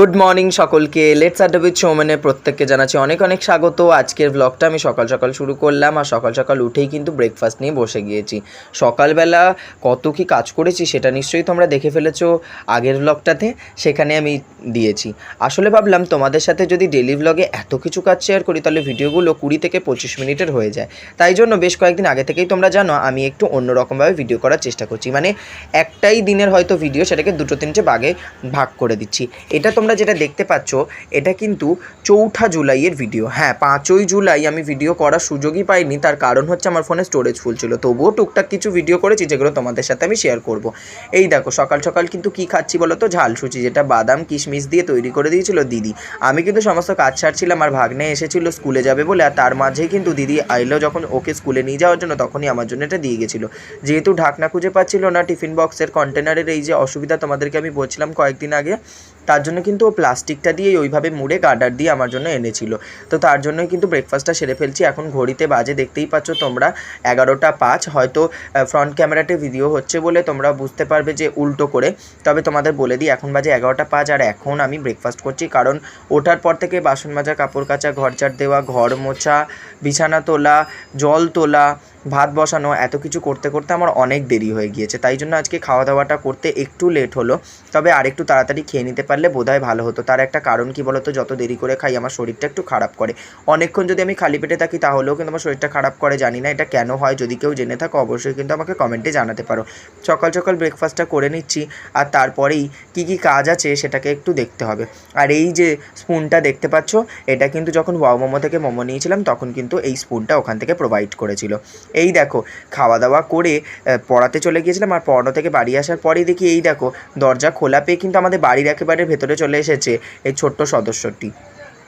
Good morning সকলকে। Let's adda with সৌমেনে প্রত্যেককে জানাচ্ছি অনেক অনেক স্বাগত। আজকের ব্লগটা আমি সকাল সকাল শুরু করলাম আর সকাল সকাল উঠেই কিন্তু ব্রেকফাস্ট নিয়ে বসে গিয়েছি। সকালবেলা কত কি কাজ করেছি সেটা নিশ্চয়ই তোমরা দেখে ফেলেছো আগের ব্লগটাতে সেখানে আমি দিয়েছি। আসলে ভাবলাম তোমাদের সাথে যদি ডেলি ব্লগে এত কিছু কাজ শেয়ার করি, তাহলে ভিডিওগুলো কুড়ি থেকে পঁচিশ মিনিটের হয়ে যায়। তাই জন্য বেশ কয়েকদিন আগে থেকেই তোমরা জানো, আমি একটু অন্যরকমভাবে ভিডিও করার চেষ্টা করছি। মানে একটাই দিনের হয়তো ভিডিও সেটাকে দুটো তিনটে ভাগে ভাগ করে দিচ্ছি। এটা তোমরা যেটা দেখতে পাচ্ছ, এটা কিন্তু চৌঠা জুলাইয়ের ভিডিও হ্যাঁ পাঁচই জুলাই আমি ভিডিও করার সুযোগই পাইনি, তার কারণ হচ্ছে আমার ফোনে স্টোরেজ ফুল ছিল। তবুও টুকটাক কিছু ভিডিও করেছি, যেগুলো তোমাদের সাথে আমি শেয়ার করব। এই দেখো, সকাল সকাল কিন্তু কি খাচ্ছি বলো তো ঝালসুচি, যেটা বাদাম, কিশমিশ দিয়ে তৈরি করে দিয়েছিল দিদি। আমি কিন্তু সমস্ত কাজ ছাড়ছিলাম আর ভাগ্নে এসেছিল স্কুলে যাবে বলে, আর তার মাঝেই কিন্তু দিদি আইলো যখন ওকে স্কুলে নিয়ে যাওয়ার জন্য, তখনই আমার জন্য এটা দিয়ে গেছিল। যেহেতু ঢাকনা খুঁজে পাচ্ছিল না টিফিন বক্সের কন্টেনারের এই যে অসুবিধা তোমাদেরকে আমি বলছিলাম কয়েকদিন আগে তার জন্য কিন্তু ও প্লাস্টিকটা দিয়ে ওইভাবে মুড়ে গার্ডার দিয়ে আমার জন্য এনেছিল। তো তার জন্যই কিন্তু ব্রেকফাস্টটা সেরে ফেলছি। এখন ঘড়িতে বাজে, দেখতেই পাচ্ছ তোমরা এগারোটা পাঁচ। হয়তো ফ্রন্ট ক্যামেরাতে ভিডিও হচ্ছে বলে তোমরা বুঝতে পারবে যে উল্টো করে। তবে তোমাদের বলে দিই, এখন বাজে এগারোটা পাঁচ আর এখন আমি ব্রেকফাস্ট করছি। কারণ ওঠার পর থেকে বাসন মাজা কাপড় কাচা ঘর ঝাড় দেওয়া, ঘর মোছা, বিছানা তোলা, জল তোলা ভাত বসানো, এত কিছু করতে করতে আমার অনেক দেরি হয়ে গিয়েছে। তাই জন্য আজকে খাওয়া দাওয়াটা করতে একটু লেট হলো। তবে আরেকটু তাড়াতাড়ি খেয়ে নিতে পারলে বোধহয় ভালো হতো। তার একটা কারণ কি বলতো? যত দেরি করে খাই, আমার শরীরটা একটু খারাপ করে। অনেকক্ষণ যদি আমি খালি পেটে থাকি, তাহলেও কিন্তু আমার শরীরটা খারাপ করে, জানি না এটা কেন হয়। যদি কেউ জেনে থাকো, অবশ্যই কিন্তু আমাকে কমেন্টে জানাতে পারো। সকাল সকাল ব্রেকফাস্টটা করে নিচ্ছি। আর তারপরেই কি কি কাজ আছে, সেটাকে একটু দেখতে হবে। আর এই যে স্পুনটা দেখতে পাচ্ছ, এটা কিন্তু যখন ওয়াও মোমো থেকে মোমো নিয়েছিলাম, তখন কিন্তু এই স্পুনটা ওখান থেকে প্রোভাইড করেছিল। এই দেখো খাওয়া দাওয়া করে পড়াতে চলে গিয়েছিলাম আর পড়ানো থেকে বাড়ি আসার পরেই দেখি এই দেখো, দরজা খোলা পেয়ে কিন্তু আমাদের বাড়ির একেবারে ভেতরে চলে এসেছে এই ছোট্ট সদস্যটি।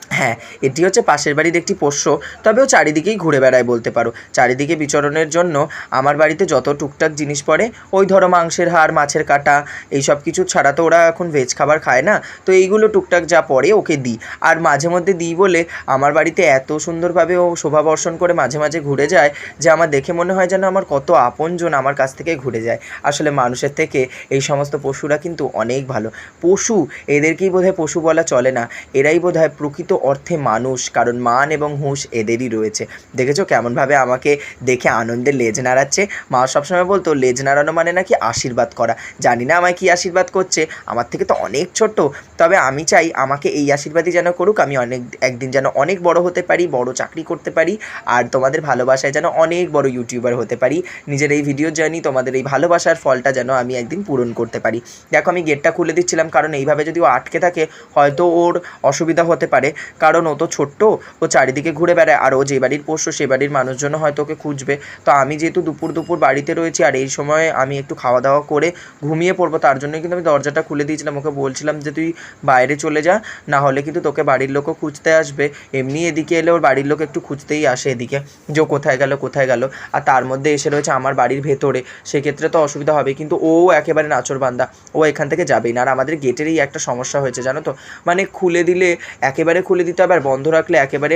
হ্যাঁ এটি হচ্ছে পাশের বাড়ির একটি পোষ্য। তবেও চারিদিকেই ঘুরে বেড়ায় বলতে পারো। চারিদিকে বিচরণের জন্য আমার বাড়িতে যত টুকটাক জিনিস পড়ে, ওই ধরো মাংসের হাড়, মাছের কাটা এই সব কিছু ছাড়া তো ওরা এখন ভেজ খাবার খায় না। তো এইগুলো টুকটাক যা পড়ে ওকে দিই। আর মাঝে মধ্যে দিই বলে আমার বাড়িতে এত সুন্দরভাবে ও শোভা বর্ষণ করে মাঝে মাঝে ঘুরে যায় যে আমার দেখে মনে হয় যেন আমার কত আপনজন আমার কাছ থেকে ঘুরে যায়। আসলে মানুষের থেকে এই সমস্ত পশুরা কিন্তু অনেক ভালো। পশু, এদেরকেই বোধহয় পশু বলা চলে না। এরাই বোধহয় প্রকৃত অর্থে মানুষ, কারণ মান এবং হুঁশ এদেরই রয়েছে। দেখেছ কেমনভাবে আমাকে দেখে আনন্দে লেজ নাড়াচ্ছে? মা সবসময় বলতো, লেজ নাড়ানো মানে নাকি আশীর্বাদ করা। জানি না আমায় কি আশীর্বাদ করছে, আমার থেকে তো অনেক ছোট। তবে আমি চাই আমাকে এই আশীর্বাদই যেন করুক, আমি অনেক, একদিন যেন অনেক বড় হতে পারি, বড় চাকরি করতে পারি, আর তোমাদের ভালোবাসায় যেন অনেক বড় ইউটিউবার হতে পারি। নিজের এই ভিডিও জার্নি, তোমাদের এই ভালোবাসার ফলটা যেন আমি একদিন পূরণ করতে পারি। দেখো আমি গেটটা খুলে দিচ্ছিলাম, কারণ এইভাবে যদি ও আটকে থাকে, হয়তো ওর অসুবিধা হতে পারে। কারণ ও তো ছোট্ট, ও চারিদিকে ঘুরে বেড়ায়, আর ও যে বাড়ির পোষ্য সে বাড়ির মানুষজন হয়তো ওকে খুঁজবে। তো আমি যেহেতু দুপুর দুপুর বাড়িতে রয়েছি, আর এই সময় আমি একটু খাওয়া দাওয়া করে ঘুমিয়ে পড়ব, তার জন্যই কিন্তু আমি দরজাটা খুলে দিয়েছিলাম। ওকে বলছিলাম যে, তুই বাইরে চলে যা, না হলে কিন্তু তোকে বাড়ির লোকও খুঁজতে আসবে। এমনি এদিকে এলে ওর বাড়ির লোক একটু খুঁজতেই আসে এদিকে, যে কোথায় গেল কোথায় গেল। আর তার মধ্যে এসে রয়েছে আমার বাড়ির ভেতরে, সেক্ষেত্রে তো অসুবিধা হবে, কিন্তু ও একেবারে নাচর বান্দা ও এখান থেকে যাবেই না। আর আমাদের গেটেরই একটা সমস্যা হয়েছে, জানো তো? মানে খুলে দিলে একেবারে খুলে দিতে হবে আর বন্ধ রাখলে একেবারে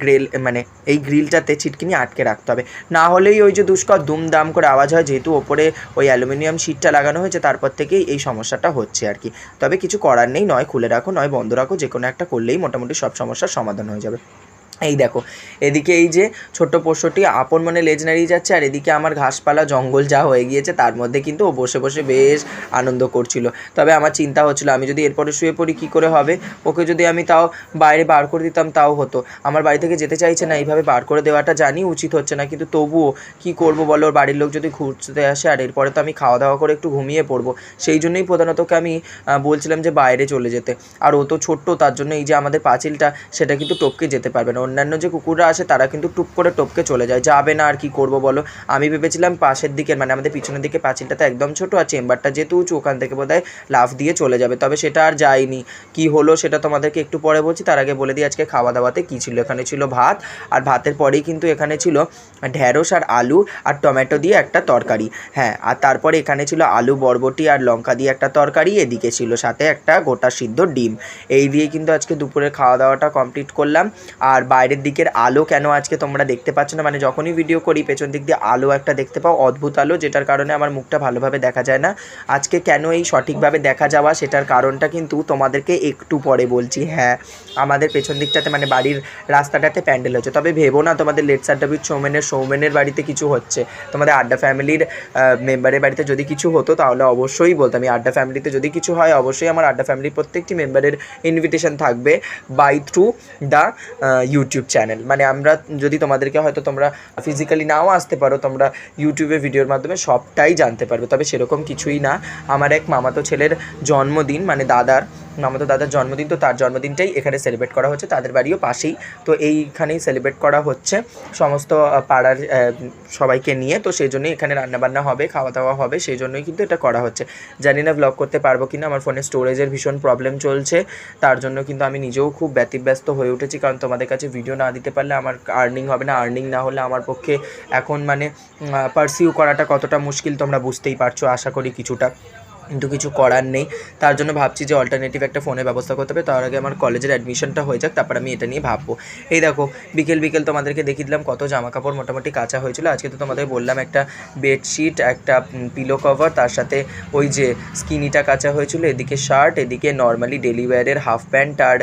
গ্রিল মানে এই গ্রিলটাতে ছিটকিনি আটকে রাখতে হবে। না হলেই ওই যে দুষ্কর দুমদাম করে আওয়াজ হয়, যেহেতু ওপরে ওই অ্যালুমিনিয়াম শিটটা লাগানো হয়েছে, তারপর থেকেই এই সমস্যাটা হচ্ছে আর কি। তবে কিছু করার নেই, নয় খুলে রাখো, নয় বন্ধ রাখো যে কোনো একটা করলেই মোটামুটি সব সমস্যার সমাধান হয়ে যাবে। এই দেখো, এদিকে এই যে ছোট্ট পোষ্যটি আপন মনে লেজ নাড়িয়ে যাচ্ছে, আর এদিকে আমার ঘাসপালা জঙ্গল যা হয়ে গিয়েছে, তার মধ্যে কিন্তু ও বসে বসে বেশ আনন্দ করছিল। তবে আমার চিন্তা হচ্ছিল, আমি যদি এরপরে শুয়ে পড়ি কী করে হবে? ওকে যদি আমি তাও বাইরে বার করে দিতাম, তাও হতো। আমার বাড়ি থেকে যেতে চাইছে না, এইভাবে বার করে দেওয়াটা জানি উচিত হচ্ছে না, কিন্তু তবুও কি করব বলো? ওর বাড়ির লোক যদি ঘুরতে আসে, আর এরপরে তো আমি খাওয়া দাওয়া করে একটু ঘুমিয়ে পড়ব। সেই জন্যই প্রধানত ওকে আমি বলছিলাম যে বাইরে চলে যেতে। আর ও তো ছোট্ট, তার জন্য এই যে আমাদের পাঁচিলটা, সেটা কিন্তু টপকে যেতে পারবে না। অন্যান্য যে কুকুররা আসে, তারা কিন্তু টুপ করে টপকে চলে যায়। যাবে না আর কি করব বলো? আমি ভেবেছিলাম পাশের দিকে মানে আমাদের পিছনের দিকে পাঁচিলটা তো একদম ছোট আর চেম্বারটা যেহেতু উঁচু, ওখান থেকে বোধহয় লাফ দিয়ে চলে যাবে। তবে সেটা আর যায়নি। কি হলো সেটা তোমাদেরকে একটু পরে বলছি। তার আগে বলে দিই, আজকে খাওয়া দাওয়াতে কী ছিল? এখানে ছিল ভাত, আর ভাতের পরেই কিন্তু এখানে ছিল ঢ্যাঁড়স আর আলু আর টমেটো দিয়ে একটা তরকারি। হ্যাঁ আর তারপরে এখানে ছিল আলু, বরবটি আর লঙ্কা দিয়ে একটা তরকারি, এদিকে ছিল সাথে একটা গোটা সিদ্ধ ডিম। এই দিয়ে কিন্তু আজকে দুপুরের খাওয়া দাওয়াটা কমপ্লিট করলাম। আর বাইরের দিকের আলো কেন আজকে তোমরা দেখতে পাচ্ছ না? মানে যখনই ভিডিও করি, পেছন দিক দিয়ে আলো একটা দেখতে পাও, অদ্ভুত আলো, যেটার কারণে আমার মুখটা ভালোভাবে দেখা যায় না। আজকে কেন এই সঠিকভাবে দেখা যাওয়া, সেটার কারণটা কিন্তু তোমাদেরকে একটু পরে বলছি। হ্যাঁ আমাদের পেছন দিকটাতে মানে বাড়ির রাস্তাটাতে প্যান্ডেল হচ্ছে। তবে ভেবো না, তোমাদের লেটস আড্ডা উইথ সৌমেনের সৌমেনের বাড়িতে কিছু হচ্ছে। তোমাদের আড্ডা ফ্যামিলির মেম্বারের বাড়িতে যদি কিছু হতো, তাহলে অবশ্যই বলতাম। এই আড্ডা ফ্যামিলিতে যদি কিছু হয়, অবশ্যই আমার আড্ডা ফ্যামিলির প্রত্যেকটি মেম্বারের ইনভিটেশন থাকবে। By through the YouTube channel মানে আমরা যদি তোমাদেরকে হয়তো তোমরা ফিজিক্যালি নাও আসতে পারো, তোমরা ইউটিউবে ভিডিওর মাধ্যমে সবটাই জানতে পারবে। তবে সেরকম কিছুই না। আমার এক মামাতো ছেলের জন্মদিন মানে দাদার মামাতো দাদার জন্মদিন, তো তার জন্মদিনটাই এখানে সেলিব্রেট করা হচ্ছে, তাদের বাড়িও পাশেই, তো এইখানেই সেলিব্রেট করা হচ্ছে। সমস্ত পাড়ার সবাইকে নিয়ে, তো সেই জন্যই এখানে রান্নাবান্না হবে খাওয়া দাওয়া হবে, সেই জন্যই কিন্তু এটা করা হচ্ছে। জানি না ব্লগ করতে পারব কি না আমার ফোনে স্টোরেজের ভীষণ প্রবলেম চলছে, তার জন্য কিন্তু আমি নিজেও খুব ব্যতিব্যস্ত হয়ে উঠেছি, কারণ তোমাদের কাছে ভিডিও না দিতে পারলে আমার আর্নিং হবে না আর্নিং না হলে আমার পক্ষে এখন মানে পারসিউ করাটা কতটা মুশকিল তোমরা বুঝতেই পারছ, আশা করি কিছুটা। কিন্তু কিছু করার নেই। তার জন্য ভাবছি যে অল্টারনেটিভ একটা ফোনের ব্যবস্থা করতে হবে। তার আগে আমার কলেজের অ্যাডমিশনটা হয়ে যাক, তারপর আমি এটা নিয়ে ভাববো। এই দেখো, বিকেল বিকেল তোমাদেরকে দেখিয়ে দিলাম কত জামা কাপড় মোটামুটি কাঁচা হয়েছিল। আজকে তো তোমাদের বললাম একটা বেডশিট একটা পিলো কভার তার সাথে ওই যে স্কিনিটা কাঁচা হয়েছিল, এদিকে শার্ট এদিকে নর্মালি ডেলি হাফ প্যান্ট আর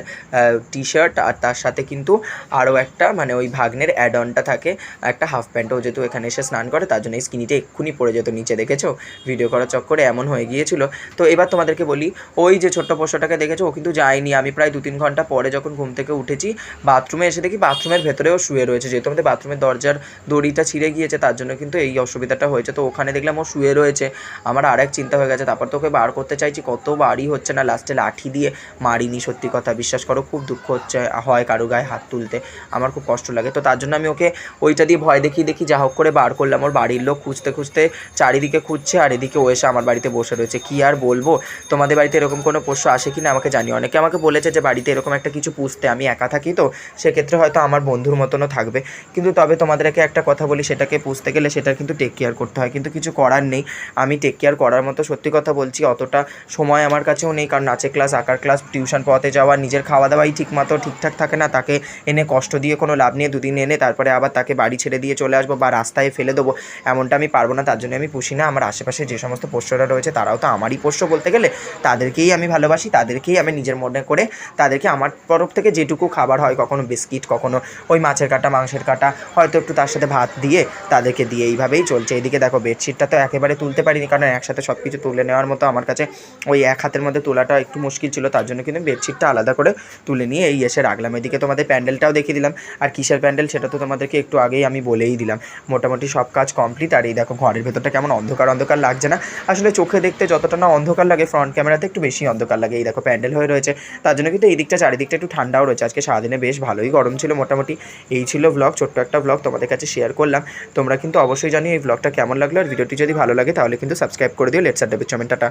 টি শার্ট আর তার সাথে কিন্তু আরও একটা মানে ওই ভাগ্নের অ্যাড অনটা থাকে। একটা হাফ প্যান্টও যেহেতু এখানে এসে স্নান করে, তার জন্য এই স্কিনিটা এক্ষুনি পড়ে যেত নিচে, দেখেছ? ভিডিও করার চক্করে এমন হয়ে গিয়েছিল তো এবার তোমাদেরকে বলি, ওই যে ছোট্ট পোষ্যটাকে দেখেছ, ও কিন্তু যায়নি। আমি প্রায় দু তিন ঘণ্টা পরে যখন ঘুম থেকে উঠেছি, বাথরুমে এসে দেখি বাথরুমের ভেতরেও শুয়ে রয়েছে। যেহেতু আমাদের বাথরুমের দরজার দড়িটা ছিঁড়ে গিয়েছে, তার জন্য কিন্তু এই অসুবিধাটা হয়েছে। তো ওখানে দেখলাম ও শুয়ে রয়েছে। আমার আর এক চিন্তা হয়ে গেছে, তারপর তো ওকে বার করতে চাইছি, কত বাড়ি হচ্ছে না, লাস্টে লাঠি দিয়ে মারিনি, সত্যি কথা। বিশ্বাস করো, খুব দুঃখ হচ্ছে, হয় কারও গায়ে হাত তুলতে। আমার খুব কষ্ট লাগে। তো তার জন্য আমি ওকে ওইটা দিয়ে ভয় দেখিয়ে দেখি যা হোক করে বার করলাম। ওর বাড়ির লোক খুঁজতে খুঁজতে চারিদিকে খুঁজছে, আর এদিকে ও এসে আমার বাড়িতে বসে রয়েছে। কি আর বলব? তোমাদের বাড়িতে এরকম কোনো পোষ্য আসে কি না আমাকে জানি অনেকে আমাকে বলেছে যে বাড়িতে এরকম একটা কিছু পুষতে, আমি একা থাকি তো, সেক্ষেত্রে হয়তো আমার বন্ধুর মতনও থাকবে। কিন্তু তবে তোমাদেরকে একটা কথা বলি, সেটাকে পুষতে গেলে সেটার কিন্তু টেক কেয়ার করতে হয়। কিন্তু কিছু করার নেই। আমি টেক কেয়ার করার মতো সত্যি কথা বলছি, অতটা সময় আমার কাছেও নেই। কারণ নাচের ক্লাস আঁকার ক্লাস টিউশন পড়াতে যাওয়া, নিজের খাওয়া দাওয়াই ঠিক মতো ঠিকঠাক থাকে না। তাকে এনে কষ্ট দিয়ে কোনো লাভ নিয়ে দুদিন এনে তারপরে আবার তাকে বাড়ি ছেড়ে দিয়ে চলে আসব বা রাস্তায় ফেলে দেবো। এমনটা আমি পারব না, তার জন্য আমি পুষি না। আমার আশেপাশে যে সমস্ত পোষ্যরা রয়েছে, তারাও তো আমারই পোষ্য বলতে গেলে, তাদেরকেই আমি ভালোবাসি, তাদেরকেই আমি নিজের মনে করে, তাদেরকে আমার তরফ থেকে যেটুকু খাবার হয়, কখনো বিস্কিট, কখনো ওই মাছের কাটা, মাংসের কাটা, হয়তো একটু তার সাথে ভাত দিয়ে তাদেরকে দিয়ে এইভাবেই চলছে। এইদিকে দেখো বেডশিটটা তো একেবারে তুলতে পারিনি, কারণ একসাথে সব কিছু তুলে নেওয়ার মতো আমার কাছে ওই এক হাতের মধ্যে তোলাটা একটু মুশকিল ছিল, তার জন্য কিন্তু বেডশিটটা আলাদা করে তুলে নিয়ে এই এসে রাখলাম। এদিকে তোমাদের প্যান্ডেলটাও দেখিয়ে দিলাম, আর কিসের প্যান্ডেল সেটা তো তোমাদেরকে একটু আগেই আমি বলেই দিলাম। মোটামুটি সব কাজ কমপ্লিট, আর এই দেখো ঘরের ভেতরটা কেমন অন্ধকার অন্ধকার লাগছে না। আসলে চোখে দেখতে যতটা না অন্ধকার লাগে ফ্রন্ট ক্যামেরাতে একটু বেশি অন্ধকার লাগে। এই দেখো প্যান্ডেল হয়ে রয়েছে। তার জন্য কিন্তু এই দিকটা চারিদিকটা একটু ঠান্ডাও রয়েছে। আজকে সারাদিনে বেশ ভালোই গরম ছিল মোটামুটি। এই ছিল ব্লগ ছোট্ট একটা ব্লগ তোমাদের কাছে শেয়ার করলাম। তোমরা কিন্তু অবশ্যই জানিও এই ব্লগটা কেমন লাগল। আর ভিডিওটি যদি ভালো লাগে তাহলে কিন্তু সাবস্ক্রাইব করে দিও। Let's debit চমেন্টাটা